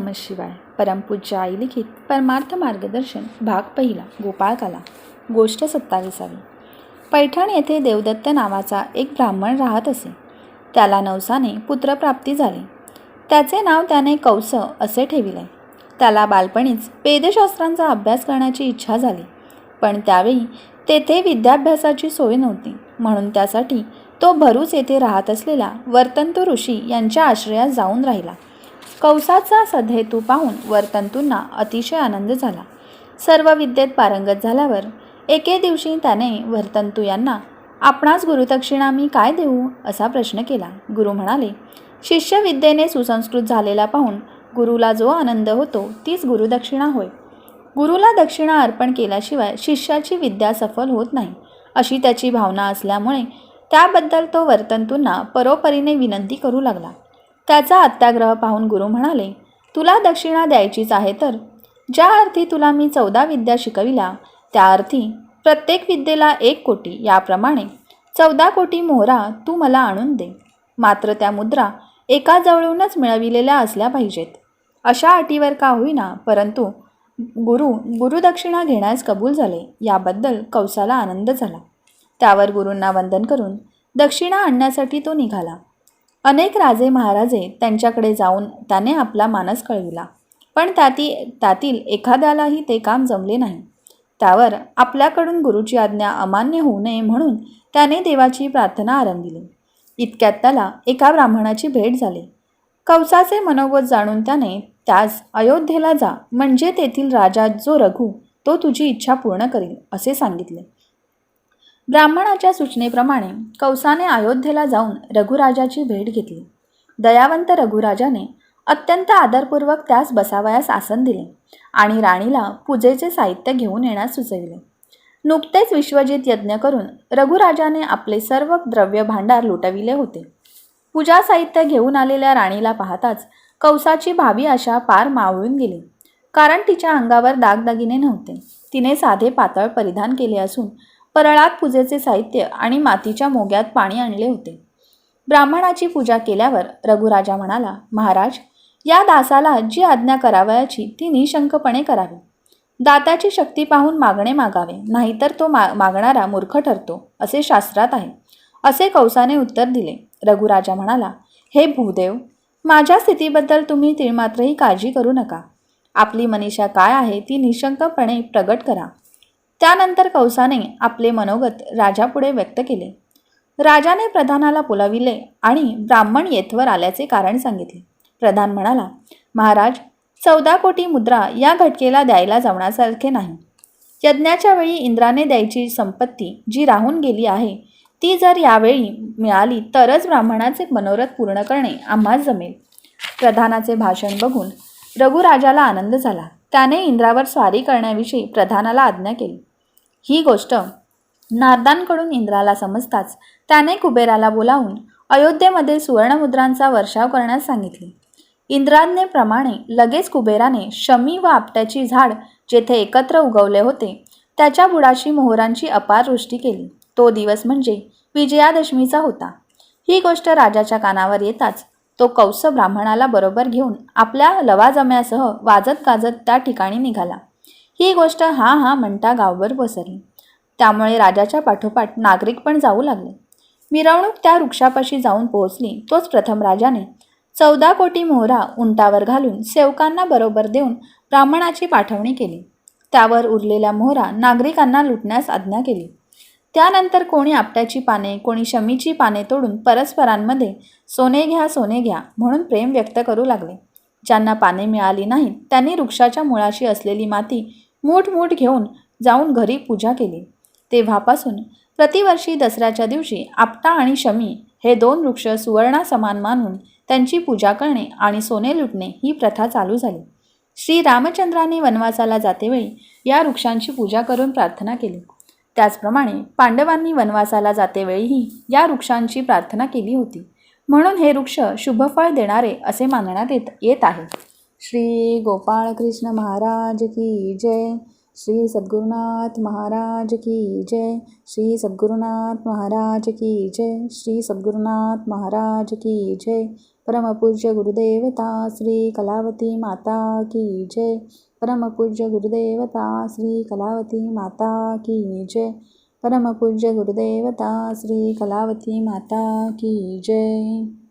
नम शिवाय. परमपूज्य आई लिखित परमार्थ मार्गदर्शन भाग पहिला गोपाळकाला गोष्ट सत्तावीसावी. पैठण येथे देवदत्त नावाचा एक ब्राह्मण राहत असे. त्याला नवसाने पुत्रप्राप्ती झाली. त्याचे नाव त्याने कौस असे ठेविले. त्याला बालपणीच वेदशास्त्रांचा अभ्यास करण्याची इच्छा झाली. पण त्यावेळी तेथे विद्याभ्यासाची सोय नव्हती. म्हणून त्यासाठी तो भरूच येथे राहत असलेला वर्तंत ऋषी यांच्या आश्रयात जाऊन राहिला. कंसाचा सधेतू पाहून वर्तंतूंना अतिशय आनंद झाला. सर्व विद्येत पारंगत झाल्यावर एके दिवशी त्याने वर्तंतू यांना आपणास गुरुदक्षिणा मी काय देऊ? असा प्रश्न केला. गुरु म्हणाले शिष्य विद्येने सुसंस्कृत झालेला पाहून गुरुला जो आनंद होतो तीच गुरुदक्षिणा होय. गुरुला दक्षिणा अर्पण केल्याशिवाय शिष्याची विद्या सफल होत नाही अशी त्याची भावना असल्यामुळे त्याबद्दल तो वर्तंतूंना परोपरीने विनंती करू लागला. त्याचा अत्याग्रह पाहून गुरु म्हणाले तुला दक्षिणा द्यायचीच आहे तर. ज्या अर्थी तुला मी चौदा विद्या शिकविल्या त्या अर्थी प्रत्येक विद्येला एक कोटी याप्रमाणे चौदा कोटी मोहरा तू मला आणून दे. मात्र त्या मुद्रा एका जवळूनच मिळविलेल्या असल्या पाहिजेत. अशा अटीवर का होईना परंतु गुरु गुरुदक्षिणा घेण्यास कबूल झाले याबद्दल कौसाला आनंद झाला. त्यावर गुरूंना वंदन करून दक्षिणा आणण्यासाठी तो निघाला. अनेक राजे महाराजे त्यांच्याकडे जाऊन त्याने आपला मानस कळविला. पण त्याती त्यातील एखाद्यालाही ते काम जमले नाही. त्यावर आपल्याकडून गुरुची आज्ञा अमान्य होऊ नये म्हणून त्याने देवाची प्रार्थना आरंभिली. इतक्यात त्याला एका ब्राह्मणाची भेट झाली. कवसाचे मनोगत जाणून त्याने त्यास अयोध्येला जा म्हणजे तेथील राजा जो रघु तो तुझी इच्छा पूर्ण करील असे सांगितले. ब्राह्मणाच्या सूचनेप्रमाणे कौसाने अयोध्येला जाऊन रघुराजाची भेट घेतली. दयावंत रघुराजाने अत्यंत आदरपूर्वक त्यास बसावयास आसन दिले आणि राणीला पूजेचे साहित्य घेऊन येण्यास सुचविले. नुकतेच विश्वजित यज्ञ करून रघुराजाने आपले सर्व द्रव्य भांडार लुटविले होते. पूजा साहित्य घेऊन आलेल्या राणीला पाहताच कौसाची भावी आशा पार मावळून गेली. कारण तिच्या अंगावर दागदागिने नव्हते. तिने साधे पातळ परिधान केले असून परळात पूजेचे साहित्य आणि मातीच्या मोग्यात पाणी आणले होते. ब्राह्मणाची पूजा केल्यावर रघुराजा म्हणाला महाराज या दासाला जी आज्ञा करावयाची ती निशंकपणे करावी. दाताची शक्ती पाहून मागणे मागावे नाहीतर तो मा मागणारा मूर्ख ठरतो असे शास्त्रात आहे. असे कौसाने उत्तर दिले. रघुराजा म्हणाला हे भूदेव माझ्या स्थितीबद्दल तुम्ही तिळमात्रही काळजी करू नका. आपली मनीषा काय आहे ती निशंकपणे प्रगट करा. त्यानंतर कौसाने आपले मनोगत राजापुढे व्यक्त केले. राजाने प्रधानाला बोलाविले आणि ब्राह्मण येथवर आल्याचे कारण सांगितले. प्रधान म्हणाला महाराज चौदा कोटी मुद्रा या घटकेला द्यायला जमण्यासारखे नाही. यज्ञाच्या वेळी इंद्राने द्यायची संपत्ती जी राहून गेली आहे ती जर यावेळी मिळाली तरच ब्राह्मणाचे मनोरथ पूर्ण करणे आम्हा जमेल. प्रधानाचे भाषण बघून रघुराजाला आनंद झाला. त्याने इंद्रावर स्वारी करण्याविषयी प्रधानाला आज्ञा केली. ही गोष्ट नारदांकडून इंद्राला समजताच त्याने कुबेराला बोलावून अयोध्येमध्ये सुवर्णमुद्रांचा वर्षाव करण्यास सांगितले. इंद्राज्ञेप्रमाणे लगेच कुबेराने शमी व आपट्याची झाड जेथे एकत्र उगवले होते त्याच्या बुडाशी मोहरांची अपार वृष्टी केली. तो दिवस म्हणजे विजयादशमीचा होता. ही गोष्ट राजाच्या कानावर येताच तो कौस ब्राह्मणाला बरोबर घेऊन आपल्या लवाजम्यासह वाजत गाजत त्या ठिकाणी निघाला. ही गोष्ट हा हा म्हणता गावभर पसरली. त्यामुळे राजाच्या पाठोपाठ नागरिक पण जाऊ लागले. मिरवणूक त्या वृक्षापाशी जाऊन पोहोचली. तोच प्रथम राजाने चौदा कोटी मोहरा उंटावर घालून सेवकांना बरोबर देऊन ब्राह्मणाची पाठवणी केली. त्यावर उरलेल्या मोहरा नागरिकांना लुटण्यास आज्ञा केली. त्यानंतर कोणी आपट्याची पाने कोणी शमीची पाने तोडून परस्परांमध्ये सोने घ्या सोने घ्या म्हणून प्रेम व्यक्त करू लागले. ज्यांना पाने मिळाली नाहीत त्यांनी वृक्षाच्या मुळाशी असलेली माती मूठ मूठ घेऊन जाऊन घरी पूजा केली. तेव्हापासून प्रतिवर्षी दसऱ्याच्या दिवशी आपटा आणि शमी हे दोन वृक्ष सुवर्णासमान मानून त्यांची पूजा करणे आणि सोने लुटणे ही प्रथा चालू झाली. श्री रामचंद्राने वनवासाला जातेवेळी या वृक्षांची पूजा करून प्रार्थना केली. त्याचप्रमाणे पांडवांनी वनवासाला जातेवेळीही या वृक्षांची प्रार्थना केली होती. म्हणून हे वृक्ष शुभफळ देणारे असे मानण्यात येत येत आहे. श्री गोपाळ कृष्ण महाराज की जय. श्री सद्गुरुनाथ महाराज की जय. श्री सद्गुरुनाथ महाराज की जय. श्री सद्गुरुनाथ महाराज की जय. परमपूज्य गुरुदेवता श्री कलावती माता की जय. परमपूज्य गुरुदेवता श्री कलावती माता की जय. परमपूज्य गुरुदेवता श्री कलावती माता की जय.